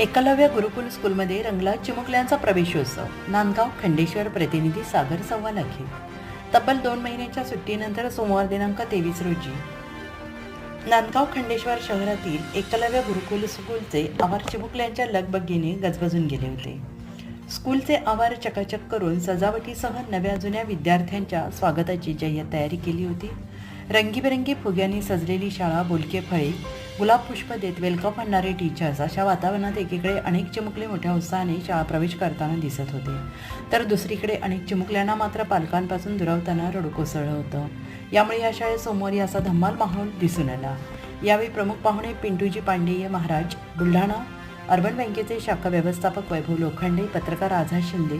एकलव्य गुरुकुल स्कूलमध्ये रंगला चिमुकल्यांचा प्रवेशोत्सव. नांदगाव खंडेश्वर प्रतिनिधी सागर सव्वा लाखे तब्बल दोन महिन्याच्या सुट्टीनंतर सोमवार दिनांक तेवीस रोजी. नांदगाव खंडेश्वर शहरातील एकलव्य गुरुकुल स्कूलचे आवार चिमुकल्यांच्या लगबगीने गजबजून गेले होते. स्कूलचे आवार चकाचक करून सजावटीसह नव्या जुन्या विद्यार्थ्यांच्या स्वागताची जय्यत तयारी केली होती. रंगीबेरंगी फुग्यांनी सजलेली शाळा बोलके फळे गुलाब पुष्प देत वेलकम म्हणणारे टीचर्स अशा वातावरणात एकीकडे अनेक चिमुकले मोठ्या उत्साहाने शाळा प्रवेश करताना दिसत होते. तर दुसरीकडे अनेक चिमुकल्यांना मात्र पालकांपासून दुरावताना रडू कोसळलं होतं. यामुळे या शाळेत सोमवारी असा धम्माल माहोल दिसून आला. यावेळी प्रमुख पाहुणे पिंटूजी पांडेय महाराज बुलढाणा अर्बन बँकेचे शाखा व्यवस्थापक वैभव लोखंडे पत्रकार आझाद शिंदे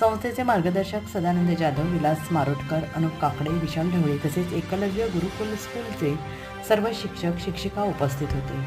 संस्थेचे मार्गदर्शक सदानंद जाधव विलास मारोटकर अनुप काकडे विशाल ढवळे तसेच एकलव्य गुरुकुल स्कूलचे सर्व शिक्षक शिक्षिका उपस्थित होते.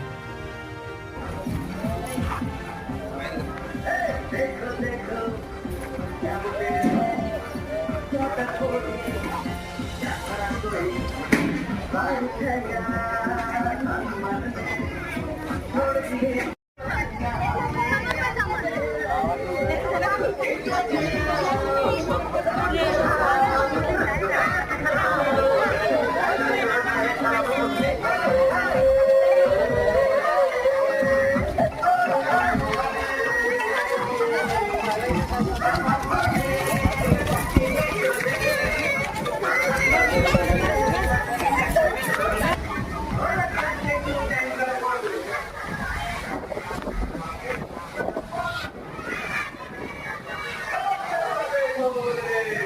ಮೂಲದಲ್ಲಿ